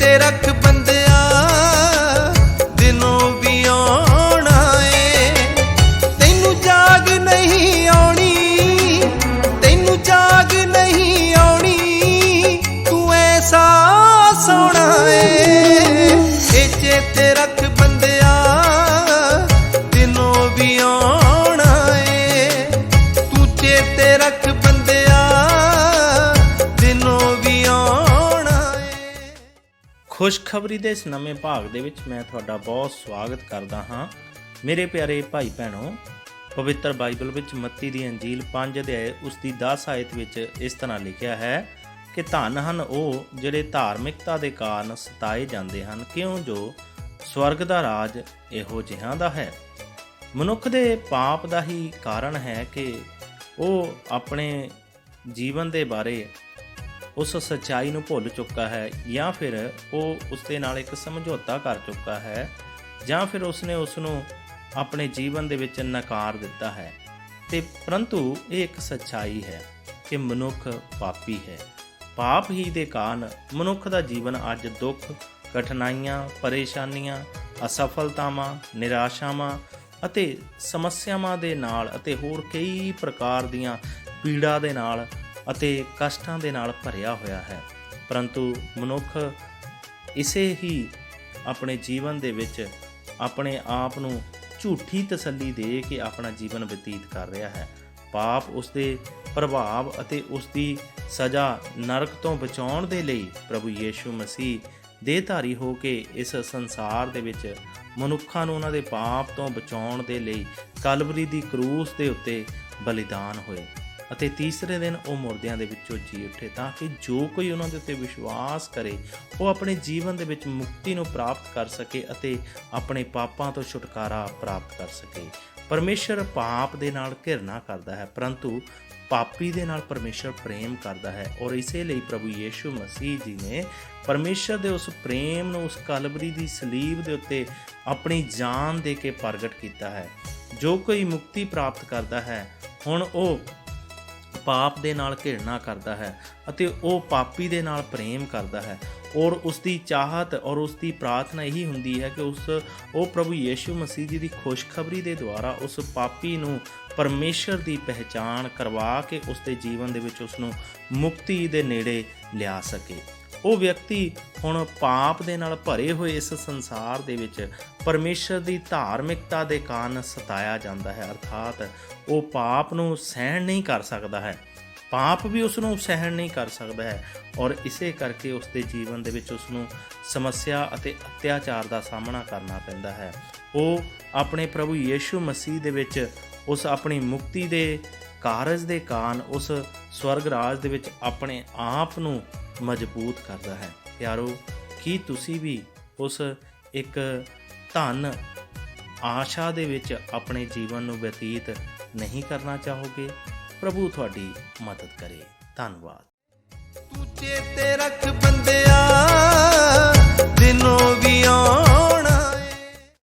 ਤੇ ਰੱਖ ਬੰਦਿਆ, ਦਿਨੋਂ ਵੀ ਆਉਣਾ ਏ ਤੈਨੂੰ ਜਾਗ ਨਹੀਂ ਆਉਣੀ, ਤੈਨੂੰ ਜਾਗ ਨਹੀਂ ਆਉਣੀ, ਤੂੰ ਐਸਾ ਚੇਤੇ ਰੱਖ ਬੰਦਿਆ, ਦਿਨੋਂ ਵੀ ਆਉਣਾ ਏ ਤੂੰ ਚੇਤੇ ਰੱਖ ਖੁਸ਼ਖਬਰੀ ਦੇ ਇਸ ਨਵੇਂ ਭਾਗ ਦੇ ਵਿੱਚ ਮੈਂ ਤੁਹਾਡਾ ਬਹੁਤ ਸਵਾਗਤ ਕਰਦਾ ਹਾਂ। ਮੇਰੇ ਪਿਆਰੇ ਭਾਈ ਭੈਣੋ, ਪਵਿੱਤਰ ਬਾਈਬਲ ਵਿੱਚ ਮੱਤੀ ਦੀ ਅੰਜੀਲ 5 ਅਧਿਆਏ ਉਸ ਦੀ 10 ਆਇਤ ਵਿੱਚ ਇਸ ਤਰ੍ਹਾਂ ਲਿਖਿਆ ਹੈ ਕਿ ਧਨ ਹਨ ਉਹ ਜਿਹੜੇ ਧਾਰਮਿਕਤਾ ਦੇ ਕਾਰਨ ਸਤਾਏ ਜਾਂਦੇ ਹਨ, ਕਿਉਂ ਜੋ ਸਵਰਗ ਦਾ ਰਾਜ ਇਹੋ ਜਿਹਾਂ ਦਾ ਹੈ। ਮਨੁੱਖ ਦੇ ਪਾਪ ਦਾ ਹੀ ਕਾਰਨ ਹੈ ਕਿ ਉਹ ਆਪਣੇ ਜੀਵਨ ਦੇ ਬਾਰੇ ਉਸ ਸੱਚਾਈ ਨੂੰ ਭੁੱਲ ਚੁੱਕਾ ਹੈ ਜਾਂ ਫਿਰ ਉਹ ਉਸ ਦੇ ਨਾਲ ਇੱਕ ਸਮਝੌਤਾ ਕਰ ਚੁੱਕਾ ਹੈ ਜਾਂ ਫਿਰ ਉਸਨੇ ਉਸ ਨੂੰ ਆਪਣੇ ਜੀਵਨ ਦੇ ਵਿੱਚ ਨਕਾਰ ਦਿੱਤਾ ਹੈ। ਤੇ ਪਰੰਤੂ ਇਹ ਇੱਕ ਸੱਚਾਈ ਹੈ ਕਿ ਮਨੁੱਖ ਪਾਪੀ ਹੈ। ਪਾਪ ਹੀ ਦੇ ਕਾਰਨ ਮਨੁੱਖ ਦਾ ਜੀਵਨ ਅੱਜ ਦੁੱਖ, ਕਠਿਨਾਈਆਂ, ਪਰੇਸ਼ਾਨੀਆਂ, ਅਸਫਲਤਾਵਾਂ, ਨਿਰਾਸ਼ਾਵਾਂ ਅਤੇ ਸਮੱਸਿਆਵਾਂ ਦੇ ਨਾਲ ਅਤੇ ਹੋਰ ਕਈ ਪ੍ਰਕਾਰ ਦੀਆਂ ਪੀੜਾ ਦੇ ਨਾਲ ਅਤੇ ਕਸ਼ਟਾਂ ਦੇ ਨਾਲ ਭਰਿਆ ਹੋਇਆ ਹੈ। ਪਰੰਤੂ ਮਨੁੱਖ ਇਸੇ ਹੀ ਆਪਣੇ ਜੀਵਨ ਦੇ ਵਿੱਚ ਆਪਣੇ ਆਪ ਨੂੰ ਝੂਠੀ ਤਸੱਲੀ ਦੇ ਕੇ ਆਪਣਾ ਜੀਵਨ ਬਤੀਤ ਕਰ ਰਿਹਾ ਹੈ। ਪਾਪ ਉਸ ਦੇ ਪ੍ਰਭਾਵ ਅਤੇ ਉਸ ਦੀ ਸਜ਼ਾ ਨਰਕ ਤੋਂ ਬਚਾਉਣ ਦੇ ਲਈ ਪ੍ਰਭੂ ਯੀਸ਼ੂ ਮਸੀਹ ਦੇਹਧਾਰੀ ਹੋ ਕੇ ਇਸ ਸੰਸਾਰ ਦੇ ਵਿੱਚ ਮਨੁੱਖਾਂ ਨੂੰ ਉਹਨਾਂ ਦੇ ਪਾਪ ਤੋਂ ਬਚਾਉਣ ਦੇ ਲਈ ਕਲਵਰੀ ਦੀ ਕਰੂਸ ਦੇ ਉੱਤੇ ਬਲੀਦਾਨ ਹੋਏ। ਅਤੇ ਤੀਸਰੇ ਦਿਨ ਉਹ ਮੁਰਦਿਆਂ ਦੇ ਵਿੱਚੋਂ ਜੀ ਉੱਠੇ ਤਾਂ ਕਿ ਜੋ ਕੋਈ ਉਹਨਾਂ ਦੇ ਉੱਤੇ ਵਿਸ਼ਵਾਸ ਕਰੇ, ਉਹ ਆਪਣੇ ਜੀਵਨ ਦੇ ਵਿੱਚ ਮੁਕਤੀ ਨੂੰ ਪ੍ਰਾਪਤ ਕਰ ਸਕੇ ਅਤੇ ਆਪਣੇ ਪਾਪਾਂ ਤੋਂ ਛੁਟਕਾਰਾ ਪ੍ਰਾਪਤ ਕਰ ਸਕੇ। ਪਰਮੇਸ਼ਰ ਪਾਪ ਦੇ ਨਾਲ ਘਿਰਨਾ ਕਰਦਾ ਹੈ, ਪਰੰਤੂ ਪਾਪੀ ਦੇ ਨਾਲ ਪਰਮੇਸ਼ਰ ਪ੍ਰੇਮ ਕਰਦਾ ਹੈ ਔਰ ਇਸੇ ਲਈ ਪ੍ਰਭੂ ਯੀਸ਼ੂ ਮਸੀਹ ਜੀ ਨੇ ਪਰਮੇਸ਼ਰ ਦੇ ਉਸ ਪ੍ਰੇਮ ਨੂੰ ਉਸ ਕਲਵਰੀ ਦੀ ਸਲੀਬ ਦੇ ਉੱਤੇ ਆਪਣੀ ਜਾਨ ਦੇ ਕੇ ਪ੍ਰਗਟ ਕੀਤਾ ਹੈ। ਜੋ ਕੋਈ ਮੁਕਤੀ ਪ੍ਰਾਪਤ ਕਰਦਾ ਹੈ, ਹੁਣ ਉਹ ਪਾਪ ਦੇ ਨਾਲ ਘਿਰਣਾ ਕਰਦਾ ਹੈ ਅਤੇ ਉਹ ਪਾਪੀ ਦੇ ਨਾਲ ਪ੍ਰੇਮ ਕਰਦਾ ਹੈ। ਔਰ ਉਸ ਦੀ ਚਾਹਤ ਔਰ ਉਸ ਦੀ ਪ੍ਰਾਰਥਨਾ ਇਹੀ ਹੁੰਦੀ ਹੈ ਕਿ ਉਸ, ਉਹ ਪ੍ਰਭੂ ਯੀਸ਼ੂ ਮਸੀਹ ਜੀ ਦੀ ਖੁਸ਼ਖਬਰੀ ਦੇ ਦੁਆਰਾ ਉਸ ਪਾਪੀ ਨੂੰ ਪਰਮੇਸ਼ਰ ਦੀ ਪਹਿਚਾਣ ਕਰਵਾ ਕੇ ਉਸ ਦੇ ਜੀਵਨ ਦੇ ਵਿੱਚ ਉਸ ਨੂੰ ਮੁਕਤੀ ਦੇ ਨੇੜੇ ਲਿਆ ਸਕੇ। ਉਹ ਵਿਅਕਤੀ ਹੁਣ ਪਾਪ ਦੇ ਨਾਲ ਭਰੇ ਹੋਏ ਇਸ ਸੰਸਾਰ ਦੇ ਵਿੱਚ ਪਰਮੇਸ਼ਰ ਦੀ ਧਾਰਮਿਕਤਾ ਦੇ ਕਾਰਨ ਸਤਾਇਆ ਜਾਂਦਾ ਹੈ। ਅਰਥਾਤ ਉਹ ਪਾਪ ਨੂੰ ਸਹਿਣ ਨਹੀਂ ਕਰ ਸਕਦਾ ਹੈ। ਪਾਪ ਵੀ ਉਸ ਨੂੰ ਸਹਿਣ ਨਹੀਂ ਕਰ ਸਕਦਾ ਹੈ ਔਰ ਇਸੇ ਕਰਕੇ ਉਸ ਦੇ ਜੀਵਨ ਦੇ ਵਿੱਚ ਉਸ ਨੂੰ ਸਮੱਸਿਆ ਅਤੇ ਅਤਿਆਚਾਰ ਦਾ ਸਾਹਮਣਾ ਕਰਨਾ ਪੈਂਦਾ ਹੈ। ਉਹ ਆਪਣੇ ਪ੍ਰਭੂ ਯੀਸ਼ੂ ਮਸੀਹ ਦੇ ਵਿੱਚ ਉਸ ਆਪਣੀ ਮੁਕਤੀ ਦੇ ਕਾਰਜ ਦੇ ਕਾਰਨ ਉਸ ਸਵਰਗ ਰਾਜ ਦੇ ਵਿੱਚ ਆਪਣੇ ਆਪ ਨੂੰ ਮਜ਼ਬੂਤ ਕਰਦਾ ਹੈ। ਪਿਆਰੋ, ਕੀ ਤੁਸੀਂ ਵੀ ਉਸ ਇੱਕ ਧਨ ਆਸ਼ਾ ਦੇ ਵਿੱਚ ਆਪਣੇ ਜੀਵਨ ਨੂੰ ਬਤੀਤ ਨਹੀਂ ਕਰਨਾ ਚਾਹੋਗੇ? ਪ੍ਰਭੂ ਤੁਹਾਡੀ ਮਦਦ ਕਰੇ। ਧੰਨਵਾਦ। ਤੂੰ ਚੇਤੇ ਰੱਖ